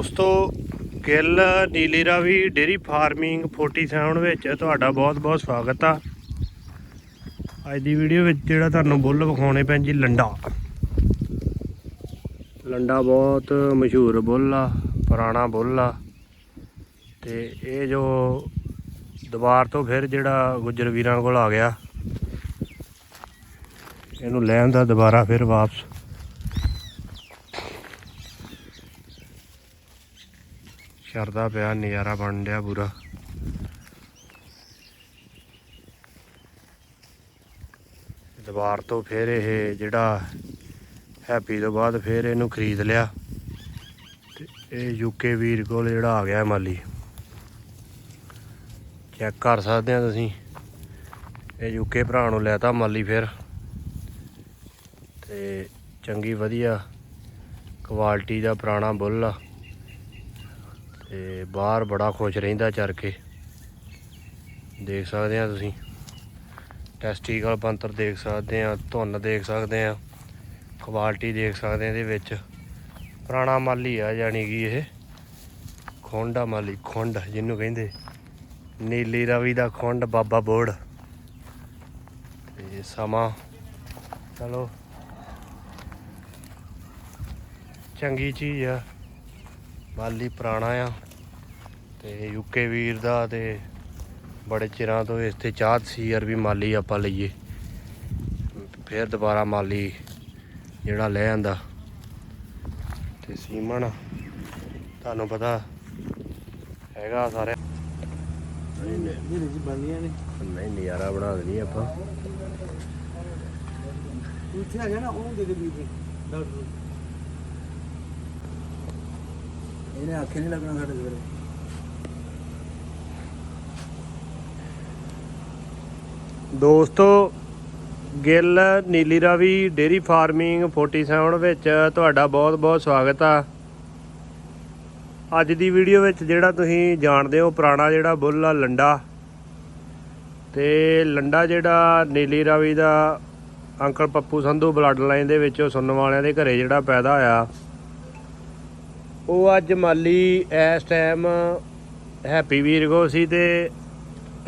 ਦੋਸਤੋ, Gill Nili Ravi dairy farming 47 ਵਿੱਚ ਤੁਹਾਡਾ ਬਹੁਤ-ਬਹੁਤ ਸਵਾਗਤ ਆ। ਅੱਜ ਦੀ ਵੀਡੀਓ ਵਿੱਚ ਜਿਹੜਾ ਤੁਹਾਨੂੰ ਬੁੱਲ ਵਿਖਾਉਣੇ ਪੈਣ ਜੀ ਲੰਡਾ। ਲੰਡਾ ਬਹੁਤ ਮਸ਼ਹੂਰ ਬੁੱਲ ਆ, ਪੁਰਾਣਾ ਬੁੱਲ ਆ। ਤੇ ਇਹ ਜੋ ਦੁਬਾਰ ਤੋਂ ਫਿਰ ਜਿਹੜਾ ਗੁੱਜਰ ਵੀਰਾਂ ਕੋਲ ਆ ਗਿਆ, ਇਹਨੂੰ ਲੈਣ ਦਾ ਦੁਬਾਰਾ ਫਿਰ ਵਾਪਸ ਸ਼ਰਦਾ ਪਿਆ, ਨਜ਼ਾਰਾ ਬਣ ਰਿਹਾ ਪੂਰਾ। ਦੁਬਾਰ ਤੋਂ ਫਿਰ ਇਹ ਜਿਹੜਾ ਹੈਪੀ ਤੋਂ ਬਾਅਦ ਫਿਰ ਇਹਨੂੰ ਖਰੀਦ ਲਿਆ। ਤੇ ਇਹ ਯੂਕੇ ਵੀਰ ਕੋਲ ਜਿਹੜਾ ਆ ਗਿਆ ਮਾਲੀ। ਚੈੱਕ ਕਰ ਸਕਦੇ ਆ ਤੁਸੀਂ। ਇਹ ਯੂਕੇ ਭਰਾ ਨੂੰ ਲੈਤਾ ਮਾਲੀ ਫਿਰ। ਤੇ ਚੰਗੀ ਵਧੀਆ ਕੁਆਲਿਟੀ ਦਾ ਪੁਰਾਣਾ ਬੁੱਲ ਆ। ਤੇ ਬਾਹਰ ਬੜਾ ਖੁਸ਼ ਰਹਿੰਦਾ ਚਰ ਕੇ। ਦੇਖ ਸਕਦੇ ਆ ਤੁਸੀਂ। ਟੈਸਟੀਕਲ ਬੰਤਰ ਦੇਖ ਸਕਦੇ ਆ, ਧੁੰਨ ਦੇਖ ਸਕਦੇ ਆ ਕੁਆਲਿਟੀ ਦੇਖ ਸਕਦੇ ਆ ਇਹਦੇ ਵਿੱਚ। ਪੁਰਾਣਾ ਮਾਲੀ ਆ ਜਾਣੀ ਕਿ ਇਹ। ਖੁੰਡਾ ਮਾਲੀ, ਖੁੰਡ ਜਿਹਨੂੰ ਕਹਿੰਦੇ। ਨੀਲੀ ਰਵੀ ਦਾ ਖੁੰਡ, ਬਾਬਾ ਬੋੜ। ਤੇ ਸਮਾਂ, ਚਲੋ। ਚੰਗੀ ਚੀਜ਼ ਆ। ਮਾਲੀ ਪੁਰਾਣਾ ਆ ਤੇ ਯੂਕੇ ਵੀਰ ਦਾ ਤੇ ਬੜੇ ਚਿਰਾਂ ਤੋਂ ਇਸ ਤੇ ਚਾਹਤ ਸੀ ਯਾਰ ਵੀ ਮਾਲੀ ਆਪਾਂ ਲਈਏ। ਫਿਰ ਦੁਬਾਰਾ ਮਾਲੀ ਜਿਹੜਾ ਲੈ ਆਂਦਾ। ਤੇ ਸੀਮਨ ਤੁਹਾਨੂੰ ਪਤਾ ਹੈਗਾ ਸਾਰੇ। ਵੀਰੇ ਜੀ ਬੰਦੀਆਂ ਨੇ। ਨਹੀਂ ਨਜ਼ਾਰਾ ਬਣਾ ਦੇਣੀ ਆਪਾਂ। ਇੱਥੇ ਆ ਗਿਆ ਨਾ ਉਹਨੂੰ ਦੇ ਦੇ ਵੀਰ ਜੀ ਡਾਕਟਰ ਨੂੰ ਇਹਨੇ ਆਖੇ ਨਹੀਂ ਲੱਗਣਾ ਸਾਡੇ ਸਵੇਰੇ। ਦੋਸਤੋ, ਗਿੱਲ ਨੀਲੀ ਰਾਵੀ ਡੇਰੀ ਫਾਰਮਿੰਗ 47 ਵਿੱਚ ਤੁਹਾਡਾ ਬਹੁਤ-ਬਹੁਤ ਸਵਾਗਤ ਆ। ਅੱਜ ਦੀ ਵੀਡੀਓ ਵਿੱਚ ਜਿਹੜਾ ਤੁਸੀਂ ਜਾਣਦੇ ਹੋ, ਪੁਰਾਣਾ ਜਿਹੜਾ ਬੁੱਲ ਆ, ਲੰਡਾ। ਤੇ ਲੰਡਾ ਜਿਹੜਾ ਨੀਲੀ ਰਾਵੀ ਦਾ uncle Pappu Sandhu blood line ਦੇ ਵਿੱਚੋਂ ਸੁਣਨ ਵਾਲਿਆਂ ਦੇ ਘਰੇ ਜਿਹੜਾ ਪੈਦਾ ਹੋਇਆ। ਉਹ ਅੱਜ ਮਾਲੀ ਇਸ ਟਾਈਮ ਹੈਪੀ ਵੀਰ ਕੋ ਸੀ ਤੇ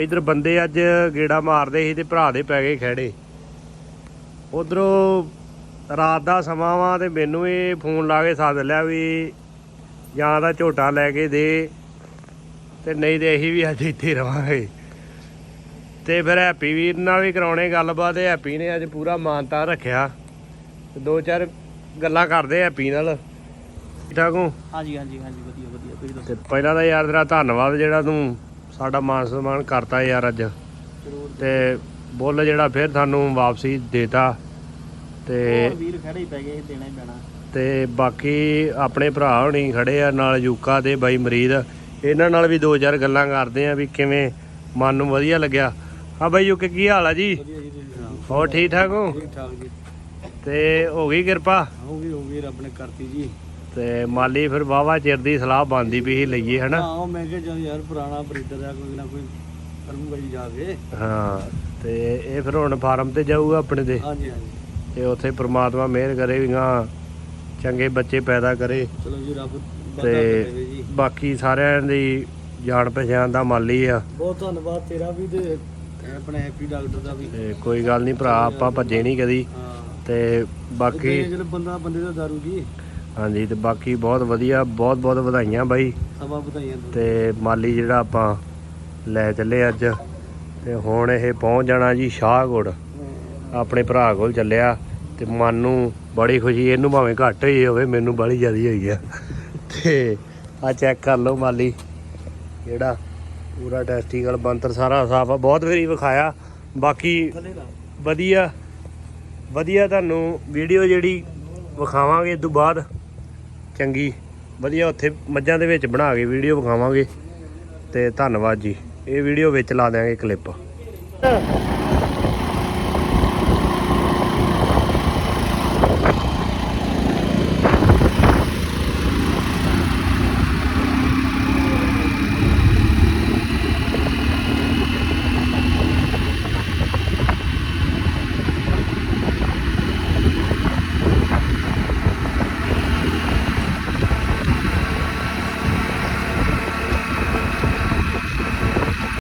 ਇਧਰ ਬੰਦੇ ਅੱਜ ਗੇੜਾ ਮਾਰਦੇ ਸੀ ਤੇ ਭਰਾ ਦੇ ਪੈ ਗਏ ਖੜੇ ਉਧਰੋਂ ਰਾਤ ਦਾ ਸਮਾਂ ਵਾ ਤੇ ਮੈਨੂੰ ਇਹ ਫੋਨ ਲਾ ਕੇ ਸੱਦ ਲਿਆ ਵੀ ਜਾਂ ਦਾ ਝੋਟਾ ਲੈ ਕੇ ਦੇ ਤੇ ਨਹੀਂ ਤੇ ਅਸੀਂ ਵੀ ਅੱਜ ਇੱਥੇ ਰਵਾਂਗੇ। ਤੇ ਫਿਰ ਹੈਪੀ ਵੀਰ ਨਾਲ ਵੀ ਕਰਾਉਣੇ ਗੱਲਬਾਤ ਹੈਪੀ ਨੇ ਅੱਜ ਪੂਰਾ ਮਾਨਤਾ ਰੱਖਿਆ। ਦੋ ਚਾਰ ਗੱਲਾਂ ਕਰਦੇ ਹੈਪੀ ਨਾਲ। ਠੀਕ ਠਾਕ ਹੋ? ਹਾਂਜੀ ਹਾਂਜੀ ਹਾਂਜੀ ਵਧੀਆ ਵਧੀਆ ਤੁਸੀਂ ਤੇ ਪਹਿਲਾਂ ਤਾਂ ਯਾਰ ਤੇਰਾ ਧੰਨਵਾਦ ਜਿਹੜਾ ਤੂੰ ਸਾਡਾ ਮਾਨ ਸਨਮਾਨ ਕਰਤਾ ਯਾਰ ਅੱਜ। ਜ਼ਰੂਰ ਤੇ ਬੁੱਲ ਜਿਹੜਾ ਫਿਰ ਤੁਹਾਨੂੰ ਵਾਪਸੀ ਦੇਤਾ। ਤੇ ਵੀਰ ਖੜੇ ਹੀ ਪੈ ਗਏ ਇਹ ਦੇਣਾ ਹੀ ਪੈਣਾ। ਤੇ ਬਾਕੀ ਆਪਣੇ ਭਰਾ ਹੋਣੀ ਖੜੇ ਆ ਨਾਲ ਯੂਕਾ ਦੇ ਬਾਈ ਮਰੀਦ। ਇਹਨਾਂ ਨਾਲ ਵੀ ਦੋ ਚਾਰ ਗੱਲਾਂ ਕਰਦੇ ਆ ਵੀ ਕਿਵੇਂ ਮਨ ਨੂੰ ਵਧੀਆ ਲੱਗਿਆ। ਹਾਂ ਬਾਈ ਯੂਕੇ ਕੀ ਹਾਲ ਆ ਜੀ? ਵਧੀਆ ਜੀ ਹੋਰ ਠੀਕ ਠਾਕ ਹੋ? ਠੀਕ ਠਾਕ ਜੀ। ਤੇ ਹੋ ਗਈ ਕਿਰਪਾ? ਹੋ ਗਈ ਹੋ ਗਈ ਰੱਬ ਨੇ ਕਰਤੀ ਜੀ। ਤੇ ਮਾਲੀ ਫਿਰ ਵਾਵਾ ਚਿਰ ਦੀ ਸਲਾਹ ਬੰਦੀ ਵੀ ਸੀ ਲਈਏ ਹਨਾ? ਹਾਂ ਉਹ ਮੈਂ ਕਿਹਾ ਚੱਲ ਯਾਰ ਪੁਰਾਣਾ ਬਰੀਡਰ ਆ ਕੋਈ ਨਾ ਕੋਈ ਕਰੂੰਗਾ ਜੀ ਜਾ ਕੇ। ਹਾਂ ਤੇ ਇਹ ਫਿਰ ਹੁਣ ਫਾਰਮ ਤੇ ਜਾਊਗਾ ਆਪਣੇ ਦੇ? ਹਾਂਜੀ ਹਾਂਜੀ। ਤੇ ਉੱਥੇ ਪ੍ਰਮਾਤਮਾ ਮਿਹਰ ਕਰੇ ਵੀ ਹਾਂ ਚੰਗੇ ਬੱਚੇ ਪੈਦਾ ਕਰੇ। ਚਲੋ ਜੀ ਰੱਬ ਬਰਕਤ ਤੇ ਜੀ। ਬਾਕੀ ਸਾਰਿਆਂ ਦੀ ਜਾਣ ਪਛਾਣ ਦਾ ਮਾਲੀ ਆ। ਬਹੁਤ ਧੰਨਵਾਦ ਤੇਰਾ ਵੀ ਤੇ ਆਪਣੇ ਹੈਪੀ ਡਾਕਟਰ ਦਾ ਵੀ। ਤੇ ਕੋਈ ਗੱਲ ਨਹੀਂ ਭਰਾ ਆਪਾਂ ਭੱਜੇ ਨਹੀਂ ਕਦੀ। ਹਾਂ। ਤੇ ਬਾਕੀ ਜਿਹੜਾ ਬੰਦਾ ਬੰਦੇ ਦਾ ਦਾਰੂ ਜੀ। ਹਾਂਜੀ ਤੇ ਬਾਕੀ ਬਹੁਤ ਵਧੀਆ ਬਹੁਤ ਬਹੁਤ ਵਧਾਈਆਂ ਬਾਈ। ਸਭਾ ਵਧਾਈਆਂ। ਤੇ ਮਾਲੀ ਜਿਹੜਾ ਆਪਾਂ ਲੈ ਚੱਲੇ ਅੱਜ ਤੇ ਹੁਣ ਇਹ ਪਹੁੰਚ ਜਾਣਾ ਜੀ ਸ਼ਾਹਗੁੜ ਆਪਣੇ ਭਰਾ ਕੋਲ ਚੱਲਿਆ ਤੇ ਮਨ ਨੂੰ ਬੜੀ ਖੁਸ਼ੀ ਇਹਨੂੰ ਭਾਵੇਂ ਘੱਟ ਹੋਈ ਹੋਵੇ ਮੈਨੂੰ ਬੜੀ ਜ਼ਿਆਦੀ ਹੋਈ ਆ। ਤੇ ਆ ਚੈੱਕ ਕਰ ਲਓ ਮਾਲੀ ਜਿਹੜਾ ਪੂਰਾ ਟੈਸਟੀਕਲ ਬੰਤਰ ਸਾਰਾ ਸਾਫ਼ ਆ ਬਹੁਤ ਵਾਰੀ ਵਿਖਾਇਆ। ਬਾਕੀ ਵਧੀਆ ਵਧੀਆ ਤੁਹਾਨੂੰ ਵੀਡੀਓ ਜਿਹੜੀ ਵਿਖਾਵਾਂਗੇ ਇਸ ਤੋਂ ਬਾਅਦ। ਚੰਗੀ। ਵਧੀਆ ਉੱਥੇ ਮੱਝਾਂ ਦੇ ਵਿੱਚ ਬਣਾ ਕੇ ਵੀਡੀਓ ਵਿਖਾਵਾਂਗੇ। ਤੇ ਧੰਨਵਾਦ ਜੀ। ਇਹ ਵੀਡੀਓ ਵਿੱਚ ਲਾ ਦਿਆਂਗੇ ਕਲਿੱਪ